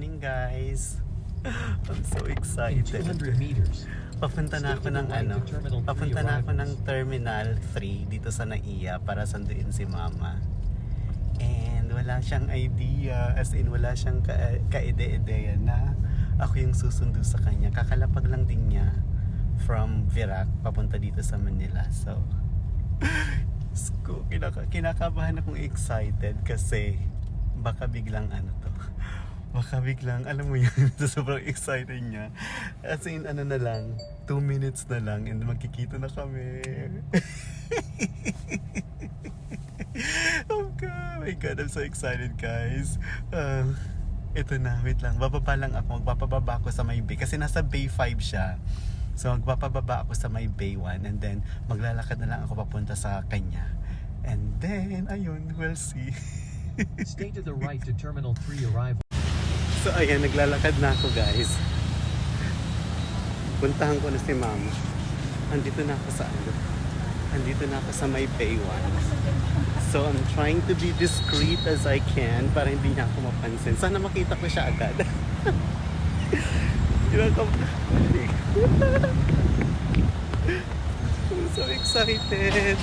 morning guys. I'm so excited. 200 meters, Papunta na ako ng ano, papunta na ako ng Terminal 3 dito sa NAIA para sanduin si Mama. And wala siyang idea, as in wala siyang ka kaide-ideya na ako yung susundo sa kanya. Kakalapag lang din niya from Virac papunta dito sa Manila. So, Sko, kinaka kinakabahan akong excited kasi baka biglang ano to. Baka biglang, alam mo sa sobrang excited niya. As in, ano na lang, 2 minutes na lang and magkikita na kami. oh God, my God, I'm so excited guys. Uh, ito na, wait lang. Bababa lang ako. Magpapababa ako sa may bay. Kasi nasa bay 5 siya. So magpapababa ako sa may bay 1 and then maglalakad na lang ako papunta sa kanya. And then, ayun, we'll see. stay to the right to Terminal 3 arrival. So ayan, naglalakad na ako guys. Puntahan ko na si mama. Andito na ako sa ano. Andito na ako sa may Bay 1. So I'm trying to be discreet as I can para hindi niya ako mapansin. Sana makita ko siya agad. I'm so excited.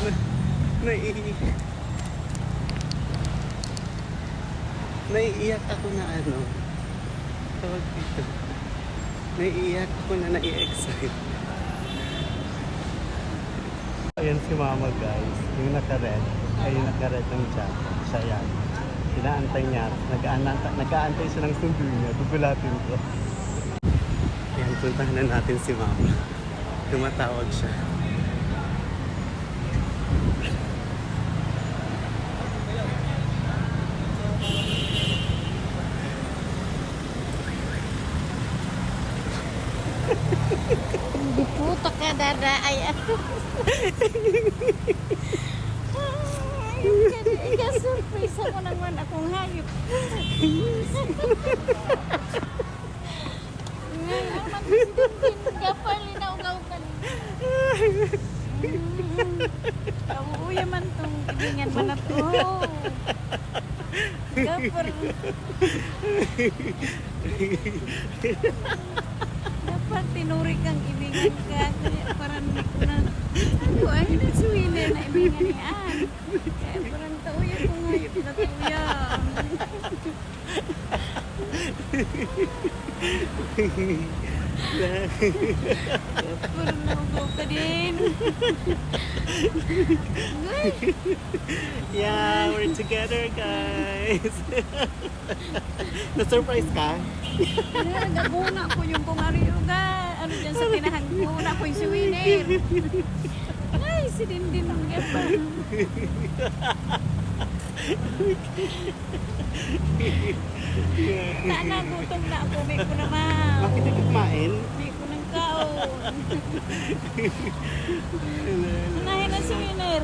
Nai Naiiyak ako na ano. Tawag dito. Naiiyak ako na nai-excite. Ayan si mama guys. Yung naka-red. Ay yung naka-red ng jacket. Siya yan. Inaantay niya. Nag-aantay, nag-aantay siya ng sundo niya. Gugulatin ko. Ayan, puntahan na natin si mama. Tumatawag siya. Puto ka dada ay ako. Ay, ika-surprise ako naman akong hayop. Ngayon naman si Dindin, gapal linaw-gaw ka Kauuya man tong ibingan man na to. Gapal. Dapat tinuri kang ibingan ka. Kaya parang hindi ko na... Ano ay nagsuwili na ibingan niyan. Kaya parang tauya kong hayop na tuya. Parang naugaw ka. Yeah, we're together guys. Na-surprise ka? Nagabuna ko yung bungaryo ga. Ano dyan sa tinahan ko. Na ko yung souvenir. Ay, si Dindin ang gapal. Na na, gutom na ako. May ko naman. Bakit hindi kumain? May ko ng kaon. Unahin ang souvenir.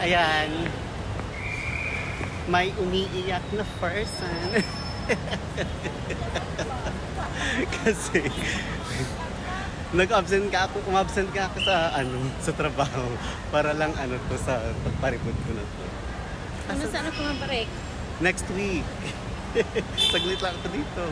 Ayan. May umiiyak na person. Kasi nag-absent ka ako, umabsent ka ako sa ano, sa trabaho para lang ano to sa pagparipod ko na to. Ano saan ako mabalik? Next week. Saglit lang ako dito.